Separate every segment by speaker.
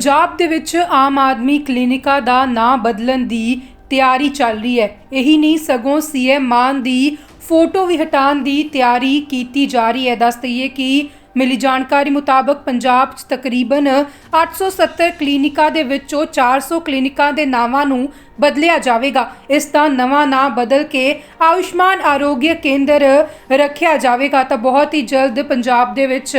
Speaker 1: ਪੰਜਾਬ ਦੇ ਵਿੱਚ ਆਮ ਆਦਮੀ ਕਲੀਨਿਕਾਂ ਦਾ ਨਾਂ ਬਦਲਣ ਦੀ ਤਿਆਰੀ ਚੱਲ ਰਹੀ ਹੈ। ਇਹੀ ਨਹੀਂ, ਸਗੋਂ ਸੀਐਮ ਮਾਨ ਦੀ ਫੋਟੋ ਵੀ ਹਟਾਉਣ ਦੀ ਤਿਆਰੀ ਕੀਤੀ ਜਾ ਰਹੀ ਹੈ। ਦੱਸ ਦਈਏ ਕਿ ਮਿਲੀ ਜਾਣਕਾਰੀ ਮੁਤਾਬਕ ਪੰਜਾਬ 'ਚ ਤਕਰੀਬਨ 870 ਕਲੀਨਿਕਾਂ ਦੇ ਵਿੱਚੋਂ 400 ਕਲੀਨਿਕਾਂ ਦੇ ਨਾਵਾਂ ਨੂੰ ਬਦਲਿਆ ਜਾਵੇਗਾ। ਇਸ ਦਾ ਨਵਾਂ ਨਾਂ ਬਦਲ ਕੇ ਆਯੁਸ਼ਮਾਨ ਆਰੋਗਿਆ ਕੇਂਦਰ ਰੱਖਿਆ ਜਾਵੇਗਾ। ਤਾਂ ਬਹੁਤ ਹੀ ਜਲਦ ਪੰਜਾਬ ਦੇ ਵਿੱਚ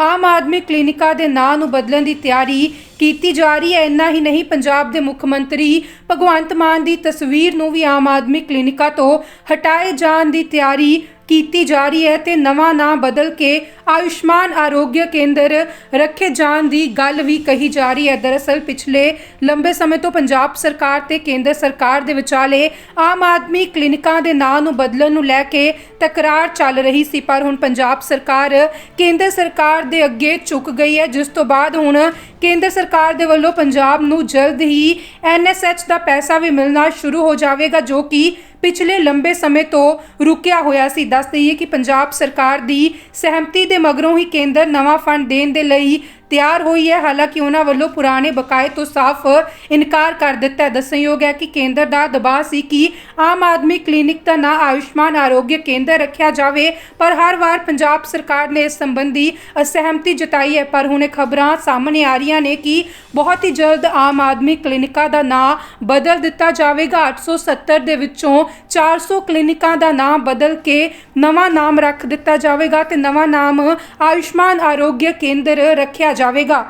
Speaker 1: ਆਮ ਆਦਮੀ ਕਲੀਨਿਕਾਂ ਦੇ ਨਾਂ ਨੂੰ ਬਦਲਣ ਦੀ ਤਿਆਰੀ ਕੀਤੀ ਜਾ ਰਹੀ ਹੈ। ਇੰਨਾ ਹੀ ਨਹੀਂ, ਪੰਜਾਬ ਦੇ ਮੁੱਖ ਮੰਤਰੀ ਭਗਵੰਤ ਮਾਨ ਦੀ ਤਸਵੀਰ ਨੂੰ ਵੀ ਆਮ ਆਦਮੀ ਕਲੀਨਿਕਾਂ ਤੋਂ ਹਟਾਏ ਜਾਣ ਦੀ ਤਿਆਰੀ ਕੀਤੀ ਜਾ ਰਹੀ ਹੈ ਤੇ ਨਵਾਂ ਨਾਂ ਬਦਲ ਕੇ ਆਯੁਸ਼ਮਾਨ ਆਰੋਗਯ ਕੇਂਦਰ ਰੱਖੇ ਜਾਣ ਦੀ ਗੱਲ ਵੀ ਕਹੀ ਜਾ ਰਹੀ ਹੈ। ਦਰਅਸਲ ਪਿਛਲੇ ਲੰਬੇ ਸਮੇਂ ਤੋਂ ਪੰਜਾਬ ਸਰਕਾਰ ਤੇ ਕੇਂਦਰ ਸਰਕਾਰ ਦੇ ਵਿਚਾਲੇ ਆਮ ਆਦਮੀ ਕਲੀਨਿਕਾਂ ਦੇ ਨਾਂ ਨੂੰ ਬਦਲਣ ਨੂੰ ਲੈ ਕੇ ਤਕਰਾਰ ਚੱਲ ਰਹੀ ਸੀ, ਪਰ ਹੁਣ ਪੰਜਾਬ ਸਰਕਾਰ ਕੇਂਦਰ ਸਰਕਾਰ ਦੇ ਅੱਗੇ ਝੁਕ ਗਈ ਹੈ। ਜਿਸ ਤੋਂ ਬਾਅਦ ਹੁਣ ਕੇਂਦਰ ਸਰਕਾਰ ਦੇ ਵੱਲੋਂ ਪੰਜਾਬ ਨੂੰ ਜਲਦ ਹੀ ਐਨਐਸਐਚ ਦਾ ਪੈਸਾ ਵੀ ਮਿਲਣਾ ਸ਼ੁਰੂ ਹੋ ਜਾਵੇਗਾ, ਜੋ ਕਿ ਪਿਛਲੇ ਲੰਬੇ ਸਮੇਂ ਤੋਂ ਰੁਕਿਆ ਹੋਇਆ ਸੀ। ਦੱਸ ਦਈਏ ਕਿ ਪੰਜਾਬ ਸਰਕਾਰ ਦੀ ਸਹਿਮਤੀ ਦੇ ਮਗਰੋਂ ਹੀ ਕੇਂਦਰ ਨਵਾਂ ਫੰਡ ਦੇਣ ਦੇ ਲਈ ਤਿਆਰ ਹੋਈ ਹੈ। ਹਾਲਾਂਕਿ ਉਹਨਾਂ ਵੱਲੋਂ ਪੁਰਾਣੇ ਬਕਾਏ ਤੋਂ ਸਾਫ਼ ਇਨਕਾਰ ਕਰ ਦਿੱਤਾ ਹੈ। ਦੱਸਣਯੋਗ ਹੈ ਕਿ ਕੇਂਦਰ ਦਾ ਦਬਾਅ ਸੀ ਕਿ ਆਮ ਆਦਮੀ ਕਲੀਨਿਕ ਦਾ ਨਾਂ ਆਯੁਸ਼ਮਾਨ ਆਰੋਗਯ ਕੇਂਦਰ ਰੱਖਿਆ ਜਾਵੇ, ਪਰ ਹਰ ਵਾਰ ਪੰਜਾਬ ਸਰਕਾਰ ਨੇ ਇਸ ਸੰਬੰਧੀ ਅਸਹਿਮਤੀ ਜਤਾਈ ਹੈ। ਪਰ ਹੁਣ ਇਹ ਖਬਰਾਂ ਸਾਹਮਣੇ ਆ ਰਹੀਆਂ ਨੇ ਕਿ ਬਹੁਤ ਹੀ ਜਲਦ ਆਮ ਆਦਮੀ ਕਲੀਨਿਕਾਂ ਦਾ ਨਾਂ ਬਦਲ ਦਿੱਤਾ ਜਾਵੇਗਾ। 870 ਦੇ ਵਿੱਚੋਂ 400 ਕਲੀਨਿਕਾਂ ਦਾ ਨਾਮ ਬਦਲ ਕੇ ਨਵਾਂ ਨਾਮ ਰੱਖ ਦਿੱਤਾ ਜਾਵੇਗਾ ਤੇ ਨਵਾਂ ਨਾਮ ਆਯੁਸ਼ਮਾਨ ਆਰੋਗਯ ਕੇਂਦਰ ਰੱਖਿਆ ਜਾਵੇਗਾ।